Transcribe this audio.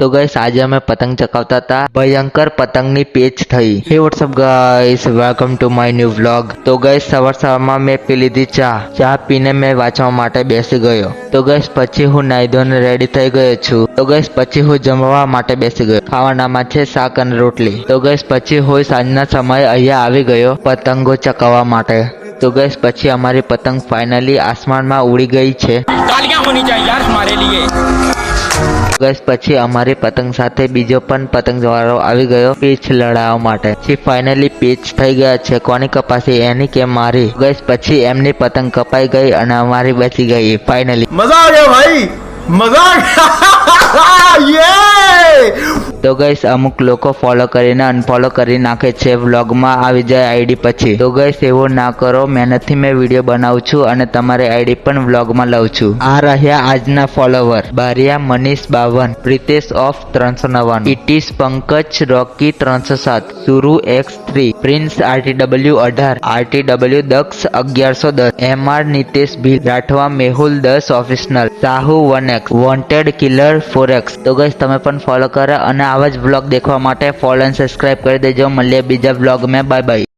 તો ગઈસ આજે અમે પતંગ ચકાવતા હતા ભયંકર પતંગની પેચ થઈ હે what's up guys welcome to my new vlog તો ગઈસ સવાર સવારમાં મેં પી લીધી ચા ચા પીને મેં વાંચવા માટે બેસી ગયો તો ગઈસ પછી હું નાઈ ધોઈને રેડી થઈ ગયો છું તો ગઈસ પછી હું જમવા માટે બેસી ગયો ખાવાનામાં છે શાક અને રોટલી તો ગઈસ પછી હું સાંજના સમયે અહીંયા આવી ગયો પતંગો ચકાવવા માટે તો ગઈસ પછી અમારી પતંગ ફાઇનલી આસમાનમાં ઉડી ગઈ છે तालियां होनी चाहिए यार हमारे लिए ઓગસ્ટ પછી અમારી પતંગ સાથે બીજો પણ પતંગ પતંગવાળો આવી ગયો પીચ લડાવવા માટે. પછી ફાઇનલી પીચ થઈ ગયા છે. કોની કપાસી? એની કે મારી. ઓગસ્ટ પછી એમની પતંગ કપાઈ ગઈ અને અમારી બચી ગઈ. ફાઇનલી મજા આ ભાઈ. મજા આ યે તો ગઈશ અમુક લોકો ફોલો કરીને અનફોલો કરી નાખે છે. વ્લોગમાં આવી જાય આઈડી પછી. તો ગઈશ એવું ના કરો. મહેનતથી મેં વીડિયો બનાવું છું અને તમારી આઈડી પણ વ્લોગમાં લઉં છું. આ રહ્યા આજના ફોલોવર બારિયા મનીષ બાવન, પ્રિતેશ ઓફ ત્રણસો નવ્વાણું. ઇટીસ પંકજ રોકી ત્રણસો સાત. Suru X three prince RTW અઢાર. આરટીડબલ્યુ દક્ષ અગિયારસો દસ. M R Nitesh Bhil. Rathwa Mehul દસ official. Sahu one X. Wanted killer four X. તો ગઈ તમે પણ ફોલો કરો અને આવા જ બ્લોગ દેખવા માટે ફોલો અને સબસ્ક્રાઇબ કરી દેજો. મળીએ બીજા બ્લોગ મેં. Bye bye